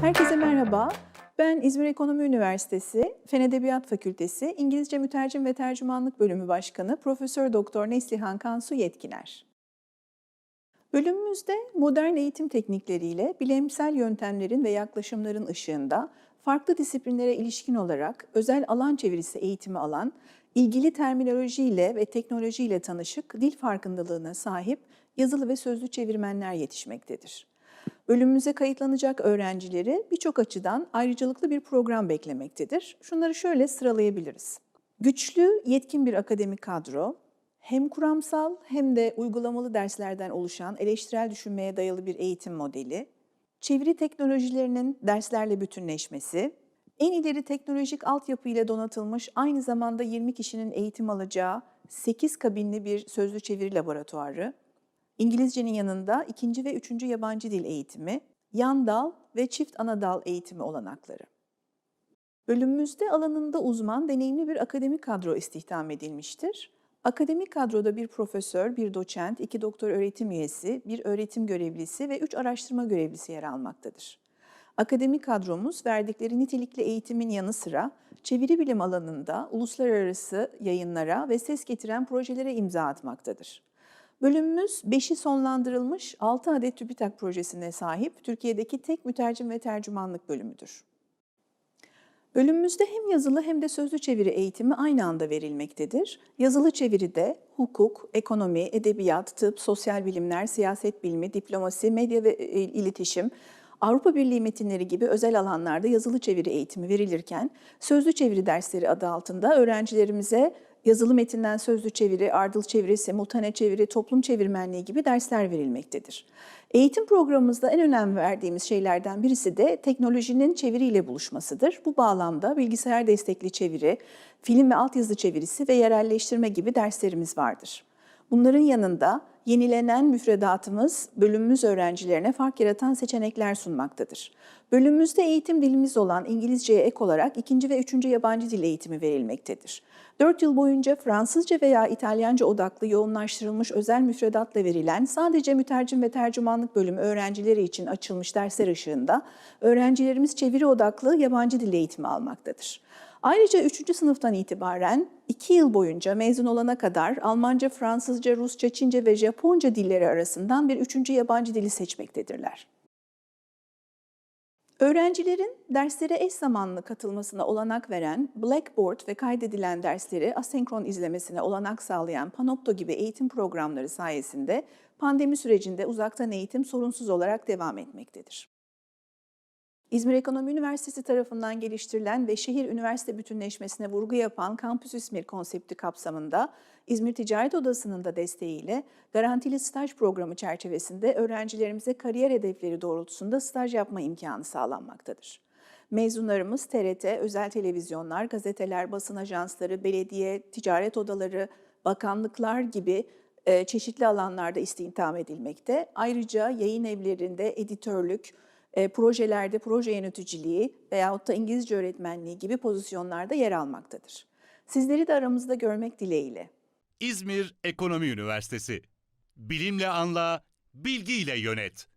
Herkese merhaba. Ben İzmir Ekonomi Üniversitesi Fen Edebiyat Fakültesi İngilizce Mütercim ve Tercümanlık Bölümü Başkanı Profesör Doktor Neslihan Kansu Yetkiner. Bölümümüzde modern eğitim teknikleriyle bilimsel yöntemlerin ve yaklaşımların ışığında farklı disiplinlere ilişkin olarak özel alan çevirisi eğitimi alan, ilgili terminolojiyle ve teknolojiyle tanışık dil farkındalığına sahip yazılı ve sözlü çevirmenler yetişmektedir. Bölümümüze kayıtlanacak öğrencileri birçok açıdan ayrıcalıklı bir program beklemektedir. Şunları şöyle sıralayabiliriz. Güçlü, yetkin bir akademik kadro, hem kuramsal hem de uygulamalı derslerden oluşan eleştirel düşünmeye dayalı bir eğitim modeli, çeviri teknolojilerinin derslerle bütünleşmesi, en ileri teknolojik altyapı ile donatılmış aynı zamanda 20 kişinin eğitim alacağı 8 kabinli bir sözlü çeviri laboratuvarı, İngilizcenin yanında ikinci ve üçüncü yabancı dil eğitimi, yan dal ve çift ana dal eğitimi olanakları. Bölümümüzde alanında uzman, deneyimli bir akademik kadro istihdam edilmiştir. Akademik kadroda bir profesör, bir doçent, iki doktor öğretim üyesi, bir öğretim görevlisi ve üç araştırma görevlisi yer almaktadır. Akademik kadromuz verdikleri nitelikli eğitimin yanı sıra çeviri bilim alanında uluslararası yayınlara ve ses getiren projelere imza atmaktadır. Bölümümüz 5'i sonlandırılmış 6 adet TÜBİTAK projesine sahip Türkiye'deki tek mütercim ve tercümanlık bölümüdür. Bölümümüzde hem yazılı hem de sözlü çeviri eğitimi aynı anda verilmektedir. Yazılı çeviride hukuk, ekonomi, edebiyat, tıp, sosyal bilimler, siyaset bilimi, diplomasi, medya ve e, iletişim, Avrupa Birliği metinleri gibi özel alanlarda yazılı çeviri eğitimi verilirken, sözlü çeviri dersleri adı altında öğrencilerimize yazılı metinden sözlü çeviri, ardıl çeviri, simultane çeviri, toplum çevirmenliği gibi dersler verilmektedir. Eğitim programımızda en önem verdiğimiz şeylerden birisi de teknolojinin çeviriyle buluşmasıdır. Bu bağlamda bilgisayar destekli çeviri, film ve altyazı çevirisi ve yerelleştirme gibi derslerimiz vardır. Bunların yanında yenilenen müfredatımız bölümümüz öğrencilerine fark yaratan seçenekler sunmaktadır. Bölümümüzde eğitim dilimiz olan İngilizceye ek olarak ikinci ve üçüncü yabancı dil eğitimi verilmektedir. 4 yıl boyunca Fransızca veya İtalyanca odaklı yoğunlaştırılmış özel müfredatla verilen sadece mütercim ve tercümanlık bölümü öğrencileri için açılmış dersler ışığında öğrencilerimiz çeviri odaklı yabancı dil eğitimi almaktadır. Ayrıca 3. sınıftan itibaren 2 yıl boyunca mezun olana kadar Almanca, Fransızca, Rusça, Çince ve Japonca dilleri arasından bir üçüncü yabancı dili seçmektedirler. Öğrencilerin derslere eş zamanlı katılmasına olanak veren Blackboard ve kaydedilen dersleri asenkron izlemesine olanak sağlayan Panopto gibi eğitim programları sayesinde pandemi sürecinde uzaktan eğitim sorunsuz olarak devam etmektedir. İzmir Ekonomi Üniversitesi tarafından geliştirilen ve şehir üniversite bütünleşmesine vurgu yapan Kampüs İzmir konsepti kapsamında İzmir Ticaret Odası'nın da desteğiyle garantili staj programı çerçevesinde öğrencilerimize kariyer hedefleri doğrultusunda staj yapma imkanı sağlanmaktadır. Mezunlarımız TRT, özel televizyonlar, gazeteler, basın ajansları, belediye, ticaret odaları, bakanlıklar gibi e, çeşitli alanlarda istihdam edilmekte. Ayrıca yayın evlerinde editörlük, e, projelerde proje yöneticiliği veyahut da İngilizce öğretmenliği gibi pozisyonlarda yer almaktadır. Sizleri de aramızda görmek dileğiyle. İzmir Ekonomi Üniversitesi. Bilimle anla, bilgiyle yönet.